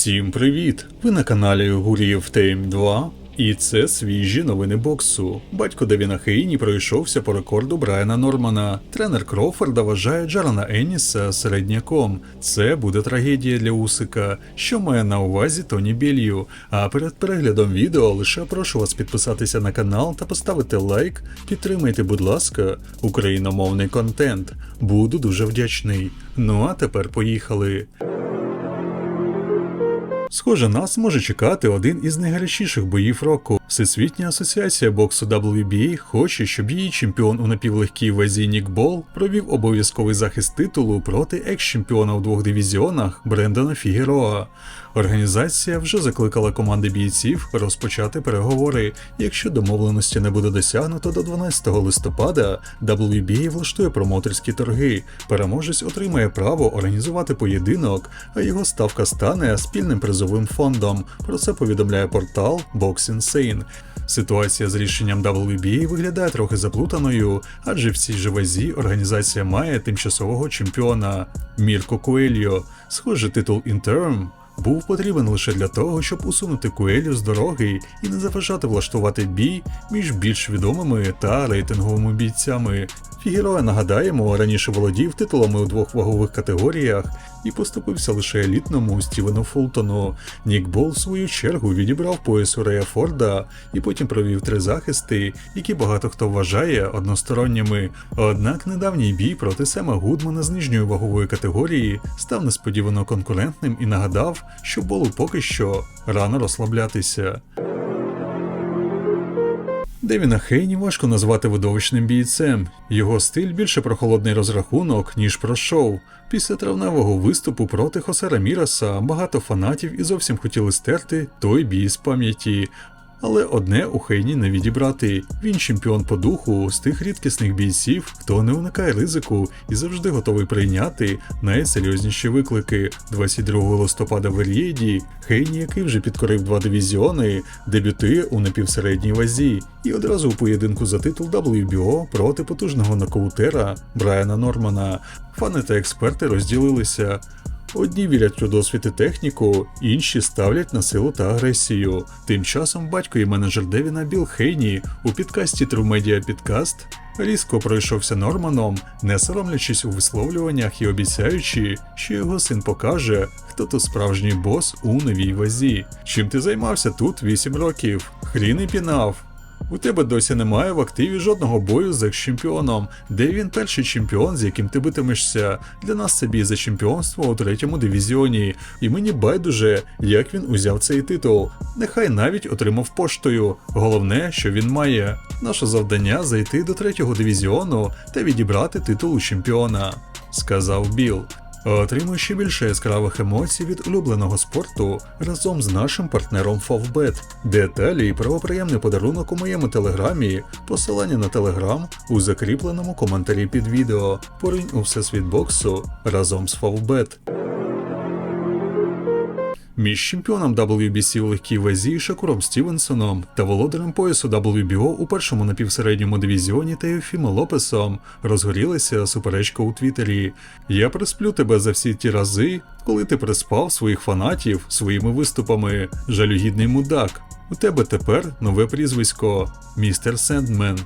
Всім привіт! Ви на каналі Гуріїв Тейм 2. І це свіжі новини боксу. Батько Девіна Хейні пройшовся по рекорду Брайана Нормана. Тренер Кроуфорда вважає Джарана Енніса середняком. Це буде трагедія для Усика, що має на увазі Тоні Білью. А перед переглядом відео лише прошу вас підписатися на канал та поставити лайк. Підтримайте, будь ласка, україномовний контент. Буду дуже вдячний. Ну а тепер поїхали. Схоже, нас може чекати один із найгарячіших боїв року. Всесвітня асоціація боксу WBA хоче, щоб її чемпіон у напівлегкій вазі Нік Бол провів обов'язковий захист титулу проти екс-чемпіона у двох дивізіонах Брендона Фігероа. Організація вже закликала команди бійців розпочати переговори. Якщо домовленості не буде досягнуто до 12 листопада, WBA влаштує промоутерські торги. Переможець отримає право організувати поєдинок, а його ставка стане спільним призовим фондом. Про це повідомляє портал Box Insane. Ситуація з рішенням WBA виглядає трохи заплутаною, адже в цій же вазі організація має тимчасового чемпіона Мірко Куельо. Схоже, титул Interim був потрібен лише для того, щоб усунути Куелю з дороги і не заважати влаштувати бій між більш відомими та рейтинговими бійцями. Фігероя, нагадаємо, раніше володів титулами у двох вагових категоріях і поступився лише елітному Стівену Фултону. Нік Бол, в свою чергу, відібрав пояс у Рея Форда і потім провів три захисти, які багато хто вважає односторонніми. Однак недавній бій проти Сема Гудмана з нижньої вагової категорії став несподівано конкурентним і нагадав, що Болу поки що рано розслаблятися. Девіна Хейні важко назвати видовищним бійцем. Його стиль більше про холодний розрахунок, ніж про шоу. Після травневого виступу проти Хосера Міраса багато фанатів і зовсім хотіли стерти той бій з пам'яті. Але одне у Хейні не відібрати. Він чемпіон по духу з тих рідкісних бійців, хто не уникає ризику і завжди готовий прийняти найсерйозніші виклики. 22 листопада в Ер'єді Хейні, який вже підкорив два дивізіони, дебютує у напівсередній вазі і одразу у поєдинку за титул WBO проти потужного нокаутера Брайана Нормана. Фани та експерти розділилися. Одні вірять у досвід і техніку, інші ставлять на силу та агресію. Тим часом батько і менеджер Девіна Біл Хейні у підкасті True Media Podcast різко пройшовся Норманом, не соромлячись у висловлюваннях і обіцяючи, що його син покаже, хто то справжній бос у новій вазі. Чим ти займався тут 8 років? Хрін і пінав. У тебе досі немає в активі жодного бою з екс-чемпіоном, де він перший чемпіон, з яким ти битимешся. Для нас це бій за чемпіонство у третьому дивізіоні, і мені байдуже, як він узяв цей титул. Нехай навіть отримав поштою. Головне, що він має. Наше завдання зайти до третього дивізіону та відібрати титул у чемпіона, сказав Біл. Отримуй ще більше яскравих емоцій від улюбленого спорту разом з нашим партнером Favbet. Деталі і правоприємний подарунок у моєму телеграмі, посилання на телеграм у закріпленому коментарі під відео. Поринь у всесвіт боксу разом з Favbet. Між чемпіоном WBC у легкій вазі Шакуром Стівенсоном та володарем поясу WBO у першому напівсередньому дивізіоні Теофімо Лопесом розгорілася суперечка у Твіттері. Я присплю тебе за всі ті рази, коли ти приспав своїх фанатів своїми виступами. Жалюгідний мудак. У тебе тепер нове прізвисько Містер Сендмен.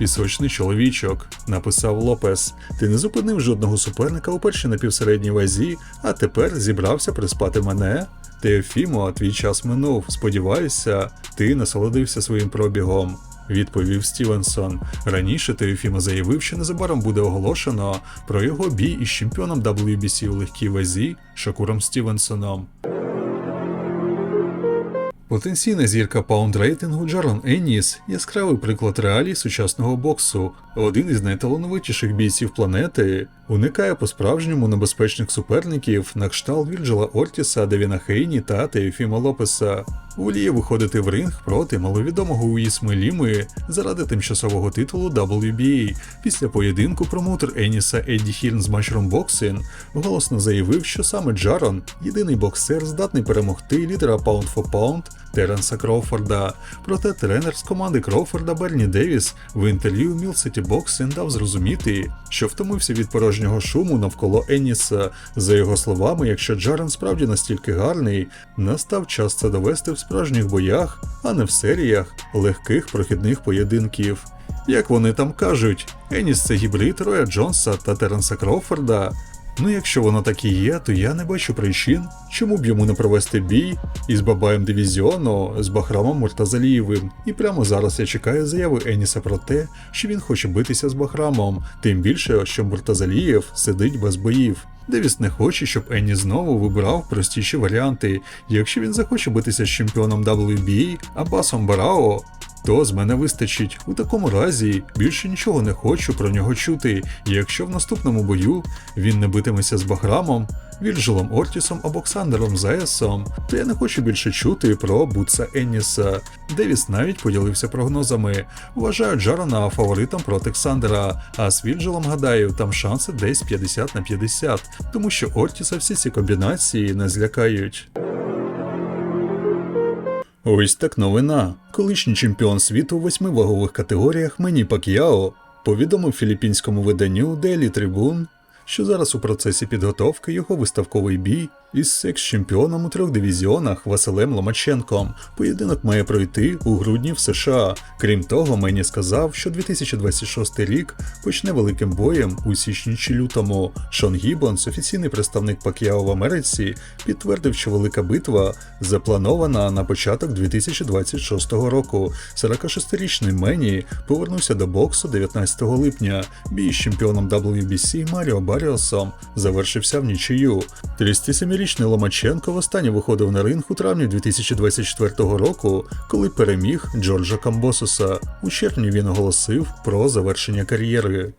Пісочний чоловічок, написав Лопес. Ти не зупинив жодного суперника у першій напівсередній вазі, а тепер зібрався приспати мене. Теофімо, твій час минув. Сподіваюся, ти насолодився своїм пробігом. Відповів Стівенсон. Раніше Теофімо заявив, що незабаром буде оголошено про його бій із чемпіоном WBC у легкій вазі Шакуром Стівенсоном. Потенційна зірка паунд-рейтингу Джарон Енніс яскравий приклад реалій сучасного боксу. Один із найталановитіших бійців планети уникає по-справжньому небезпечних суперників на кшталт Вірджела Ортіса, Девіна Хейні та Теофіма Лопеса. Воліє виходити в ринг проти маловідомого Уісми Ліми заради тимчасового титулу WBA. Після поєдинку промоутер Еніса Едді Хірн з Matchroom Boxing голосно заявив, що саме Джарон єдиний боксер здатний перемогти лідера Pound for Pound Теренса Кроуфорда. Проте тренер з команди Кроуфорда Берні Девіс в інтерв'ю Mill City Boxing дав зрозуміти, що втомився від порожнього шуму навколо Еніса. За його словами, якщо Джарен справді настільки гарний, настав час це довести в справжніх боях, а не в серіях легких прохідних поєдинків. Як вони там кажуть, Еніс це гібрид Роя Джонса та Теренса Кроуфорда. Ну, якщо воно так і є, то я не бачу причин, чому б йому не провести бій із бабаєм дивізіону з Бахрамом Муртазалієвим. І прямо зараз я чекаю заяви Еніса про те, що він хоче битися з Бахрамом, тим більше, що Муртазалієв сидить без боїв. Девіс не хоче, щоб Енні знову вибирав простіші варіанти. Якщо він захоче битися з чемпіоном WBA Абасом Барао, то з мене вистачить. У такому разі більше нічого не хочу про нього чути. І якщо в наступному бою він не битиметься з Бахрамом, Вільжилом Ортісом або Оксандером Заесом, то я не хочу більше чути про Бутса Енніса. Девіс навіть поділився прогнозами. Вважаю Джарана фаворитом проти Оксандера, а з Вільжилом гадаю, там шанси десь 50 на 50, тому що Ортіса всі ці комбінації не злякають. Ось так новина. Колишній чемпіон світу у восьми вагових категоріях Мені Пак'яо повідомив філіппінському виданню Daily Tribune, що зараз у процесі підготовки його виставковий бій із секс-чемпіоном у трьох дивізіонах Василем Ломаченком. Поєдинок має пройти у грудні в США. Крім того, Мені сказав, що 2026 рік почне великим боєм у січні чи лютому. Шон Гіббонс, офіційний представник Пак'яо в Америці, підтвердив, що велика битва запланована на початок 2026 року. 46-річний Мені повернувся до боксу 19 липня. Бій з чемпіоном WBC Маріо Баріосом завершився в нічию. 37-річний Ломаченко востаннє виходив на ринг у травні 2024 року, коли переміг Джорджа Камбосуса. У червні він оголосив про завершення кар'єри.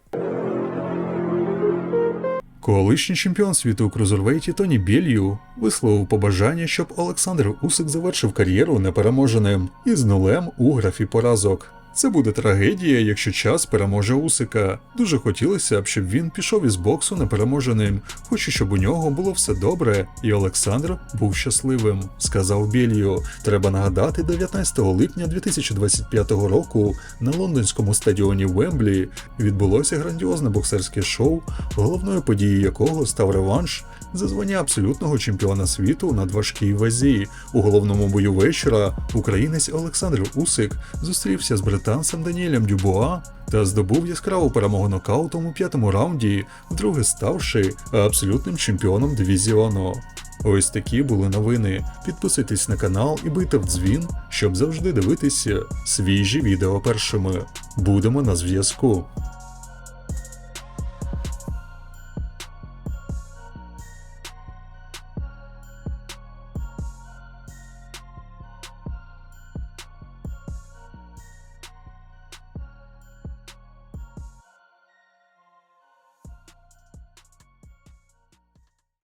Колишній чемпіон світу у крузервейті Тоні Бєлью висловив побажання, щоб Олександр Усик завершив кар'єру непереможеним із нулем у графі поразок. Це буде трагедія, якщо час переможе Усика. Дуже хотілося б, щоб він пішов із боксу непереможеним. Хочу, щоб у нього було все добре, і Олександр був щасливим, сказав Бєлью. Треба нагадати, 19 липня 2025 року на лондонському стадіоні Вемблі відбулося грандіозне боксерське шоу, головною подією якого став реванш за звання абсолютного чемпіона світу у надважкій вазі. У головному бою вечора українець Олександр Усик зустрівся з британцем Даніелем Дюбуа та здобув яскраву перемогу нокаутом у п'ятому раунді, вдруге ставши абсолютним чемпіоном дивізіону. Ось такі були новини. Підписуйтесь на канал і бийте в дзвін, щоб завжди дивитися свіжі відео першими. Будемо на зв'язку.